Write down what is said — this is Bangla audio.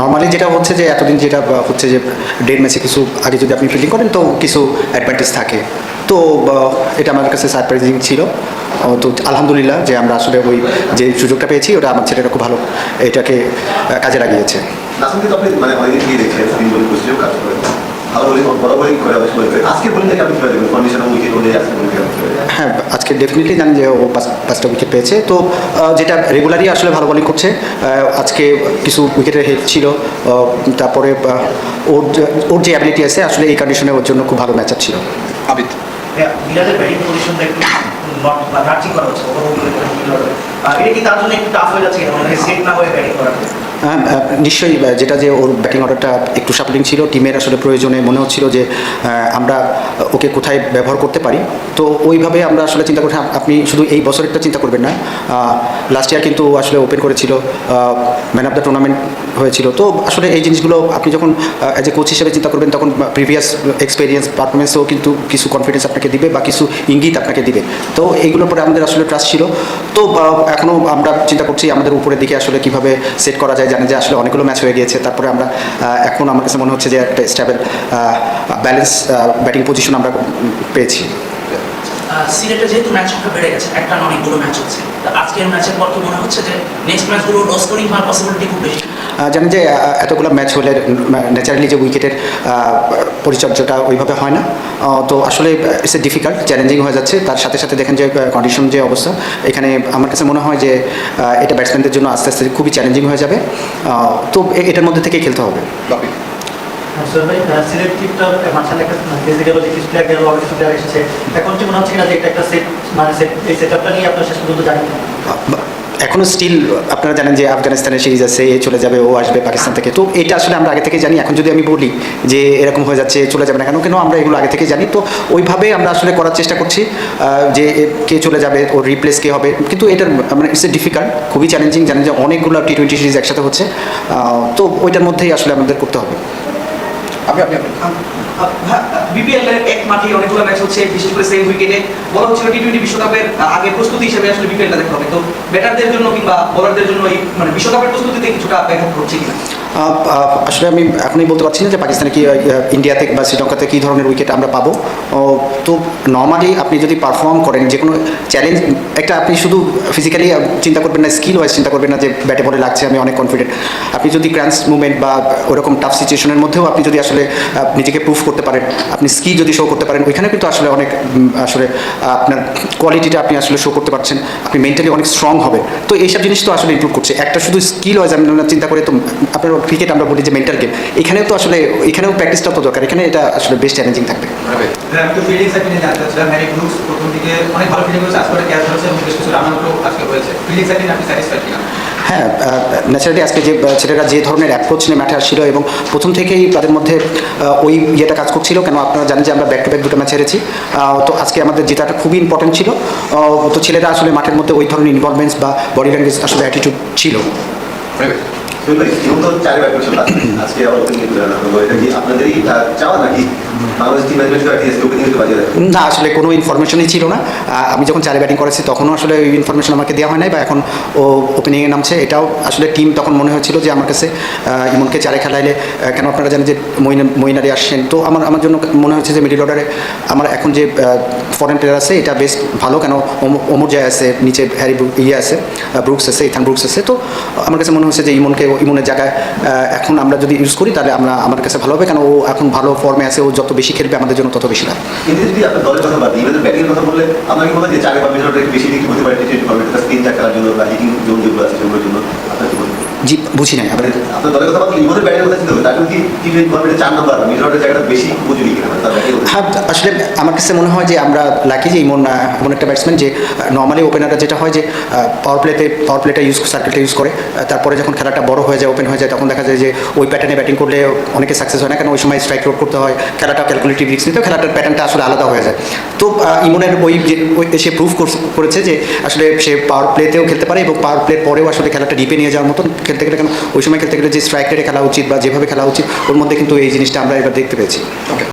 নর্মালি যেটা হচ্ছে যে এতদিন যেটা হচ্ছে যে ডেড ম্যাচে কিছু আগে যদি আপনি ফিল্ডিং করেন, তো কিছু অ্যাডভান্টেজ থাকে। তো এটা আমার কাছে সারপ্রাইজিং ছিল। তো আলহামদুলিল্লাহ যে আমরা আসলে ওই যে সুযোগটা পেয়েছি, ওটা আমার ছেলেটা খুব ভালো এটাকে কাজে লাগিয়েছে। ভালো বলি বড় বলি করে অনেক সময় করে। আজকে বলি থেকে আপনি কীভাবে দেখবেন? কন্ডিশন উইকেট অনুযায়ী আজকে বলি হ্যাঁ আজকে ডেফিনেটলি জানি যে ও পাঁচটা উইকেট পেয়েছে। তো যেটা রেগুলারই আসলে ভালো বোলিং করছে আজকে কিছু উইকেটের হেল্প ছিল তারপরে ওর যে- ওর যে অ্যাবিলিটি আছে আসলে এই কন্ডিশনে ওর জন্য খুব ভালো ম্যাচ ছিল। আবিদ। মিলাদের ব্যাটিং পজিশনটা একটু নট করা হচ্ছে এটা কি তার জন্য একটু টাফ হয়ে যাচ্ছে সেট না ব্যাটিং করা? আহ, নিশ্চয়ই যেটা যে ওর ব্যাটিং অর্ডারটা একটু সাপলিং ছিল টিমের আসলে প্রয়োজনে মনে হচ্ছিল যে আমরা ওকে কোথায় ব্যবহার করতে পারি। তো ওইভাবে আমরা আসলে চিন্তা করছি আপনি শুধু এই বছরেরটা চিন্তা করবেন না লাস্ট ইয়ার কিন্তু আসলে ওপেন করেছিল ম্যান অফ দ্য টুর্নামেন্ট হয়েছিল। তো আসলে এই জিনিসগুলো আপনি যখন অ্যাজ এ কোচ হিসেবে চিন্তা করবেন, তখন প্রিভিয়াস এক্সপিরিয়েন্স পারফরমেন্সও কিন্তু কিছু কনফিডেন্স আপনাকে দিবে বা কিছু ইঙ্গিত আপনাকে দিবে। তো এইগুলোর পরে আমাদের আসলে ট্রাস্ট ছিল। তো এখনও আমরা চিন্তা করছি আমাদের উপরের দিকে আসলে কীভাবে সেট করা যায় জানি যে আসলে অনেকগুলো ম্যাচ হয়ে গিয়েছে। তারপরে আমরা এখন আমার কাছে মনে হচ্ছে যে একটা স্টেবল ব্যালেন্স ব্যাটিং পজিশন আমরা পেয়েছি। সিলেটে যেহেতু ম্যাচ সংখ্যা বেড়ে গেছে, একটা অনেকগুলো ম্যাচ হচ্ছে। আজকের ম্যাচের পর তো মনে হচ্ছে যে নেক্সট ম্যাচগুলো লো স্কোরিং হওয়ার পসিবিলিটি খুব বেশি? জানেন যে এতগুলো ম্যাচ হলে ন্যাচারালি যে উইকেটের পরিচর্যাটা ওইভাবে হয় না। তো আসলে ইটস এ ডিফিকাল্ট চ্যালেঞ্জিং হয়ে যাচ্ছে। তার সাথে সাথে দেখেন যে কন্ডিশন যে অবস্থা এখানে আমার কাছে মনে হয় যে এটা ব্যাটসম্যানদের জন্য আস্তে আস্তে খুবই চ্যালেঞ্জিং হয়ে যাবে। তো এটার মধ্যে থেকেই খেলতে হবে। বাপি। আসলে ভাই আহ, সিলেট একটা বেসে গেল যে কিছু প্লেয়ার গেল আবার কিছু প্লেয়ার এসেছে। এখন কি মনে হচ্ছে কিনা যে এটা একটা সেট মানে সেট এই সেটআপটা নিয়ে আপনার শেষ পর্যন্ত জানেন না? এখনও স্টিল আপনারা জানেন যে আফগানিস্তানের সিরিজ আছে, এ চলে যাবে, ও আসবে পাকিস্তান থেকে। তো এটা আসলে আমরা আগে থেকে জানি। এখন যদি আমি বলি যে এরকম হয়ে যাচ্ছে চলে যাবে না কেন কেন আমরা এগুলো আগে থেকে জানি? তো ওইভাবে আমরা আসলে করার চেষ্টা করছি যে কে চলে যাবে ওর রিপ্লেস কে হবে। কিন্তু এটার মানে ইটস এ ডিফিকাল্ট খুবই চ্যালেঞ্জিং জানেন যে অনেকগুলো টি টোয়েন্টি সিরিজ একসাথে হচ্ছে তো ওইটার মধ্যেই আসলে আমাদের করতে হবে। আপনি আপনি বিপিএল এর এক মাঠে অনেকগুলো ম্যাচ হচ্ছে, বিশেষ করে সেম উইকেটে বলা হচ্ছিল টি টোয়েন্টি বিশ্বকাপের আগে প্রস্তুতি হিসেবে আসলে বিপিএলটা দেখা হবে। তো ব্যাটারদের জন্য কিংবা বোলারদের জন্য এই মানে বিশ্বকাপের প্রস্তুতিতে কিছুটা ব্যাঘাত হচ্ছে কিনা? আসলে আমি এখনই বলতে পারছি না যে পাকিস্তানে কি ইন্ডিয়াতে বা শ্রীলঙ্কাতে কী ধরনের উইকেট আমরা পাবো। তো নর্মালি আপনি যদি পারফর্ম করেন যে কোনো চ্যালেঞ্জ একটা আপনি শুধু ফিজিক্যালি চিন্তা করবেন না স্কিল ওয়াইজ চিন্তা করবেন না যে ব্যাটে বলে লাগছে, আমি অনেক কনফিডেন্ট আপনি যদি ক্রান্স মুভমেন্ট বা ওরকম টাফ সিচুয়েশনের মধ্যেও আপনি যদি আসলে নিজেকে প্রুফ করতে পারেন, আপনি স্কিল যদি শো করতে পারেন ওইখানে কিন্তু আসলে অনেক আসলে আপনার কোয়ালিটিটা আপনি আসলে শো করতে পারছেন, আপনি মেন্টালি অনেক স্ট্রং হবে তো এইসব জিনিস তো আসলে ইমপ্রুভ করছে। একটা শুধু স্কিল ওয়াইজ আমরা চিন্তা করে, তো আপনার ক্রিকেট আমরা বলি যে মেন্টাল গেম এখানেও তো আসলে এখানেও প্র্যাকটিসটা তো দরকার এখানে এটা আসলে বেস্ট চ্যালেঞ্জিং থাকবে। হ্যাঁ, বেশ হ্যাঁ ন্যাচারালি আজকে যে ছেলেরা যে ধরনের অ্যাপ্রোচ নিয়ে মাঠে আসছিল এবং প্রথম থেকেই তাদের মধ্যে ওই ইয়েটা কাজ করছিল কেন আপনারা জানেন যে আমরা ব্যাক টু ব্যাক দুটো ম্যাচ হেরেছি। তো আজকে আমাদের জেতাটা খুবই ইম্পর্টেন্ট ছিল। তো ছেলেরা আসলে মাঠের মধ্যে ওই ধরনের ইনভলভমেন্টস বা বডি ল্যাঙ্গুয়েজ আসলে অ্যাটিটিউড ছিল। তো চার আজকে এটা কি আপনাদেরই চাওয়া নাকি? না আসলে কোনো ইনফরমেশনই ছিল না। আমি যখন চারে ব্যাটিং করেছি, তখনও আসলে ওই ইনফরমেশন আমাকে দেওয়া হয় নাই বা এখন ও ওপেনিংয়ে নামছে। এটাও আসলে টিম তখন মনে হয়েছিল যে আমার কাছে ইমনকে চারে খেলাইলে কেন আপনারা জানেন যে মইনারি আসছেন? তো আমার আমার জন্য মনে হচ্ছে যে মিডিল অর্ডারে আমার এখন যে ফরেন প্লেয়ার আছে, এটা বেশ ভালো কেন ওমর জয় আছে, নিচে হ্যারি ইয়ে আছে ব্রুকস আছে ইথান ব্রুকস আছে। তো আমার কাছে মনে হচ্ছে যে ইমনকে, ইমনের জায়গায় এখন আমরা যদি ইউজ করি, তাহলে আমরা, আমার কাছে ভালো হবে। কেন ও এখন ভালো ফর্মে আছে, ও যত বেশি খেলবে, আমাদের জন্য তত বেশি লাভ। মনে হয় যে চারে বা বেশি দিকে হতে পারে টি টোয়েন্টি খেলার জন্য বা হিটিং জোন যেগুলো আছে সেগুলোর জন্য আপনার? জি বুঝি নাই। হ্যাঁ আসলে আমার কাছে মনে হয় যে আমরা লাকি যে ইমন এমন একটা ব্যাটসম্যান যে নর্মালি ওপেনাররা যেটা হয় যে পাওয়ার প্লেতে পাওয়ার প্লেটা ইউজ সার্কেলটা ইউজ করে তারপরে যখন খেলাটা বড় হয়ে যায় ওপেন হয়ে যায় তখন দেখা যায় যে ওই প্যাটার্নে ব্যাটিং করলে অনেকে সাকসেস হয় না কারণ ওই সময় স্ট্রাইক রোড করতে হয় খেলাটা ক্যালকুলেটিভ রিক্স নিতে খেলাটার প্যাটার্নটা আসলে আলাদা হয়ে যায়। তো ইমনের ওই যে ওই সে প্রুভ করেছে যে আসলে সে পাওয়ার প্লেতেও খেলতে পারে এবং পাওয়ার প্লের পরেও আসলে খেলাটা ডিপে নিয়ে যাওয়ার মতন খেলতে গেলে কেন? ওই সময় খেলতে গেলে যে স্ট্রাইক রেটে খেলা উচিত বা যেভাবে খেলা উচিত, ওর মধ্যে কিন্তু এই জিনিসটা আমরা এবার দেখতে পেয়েছি।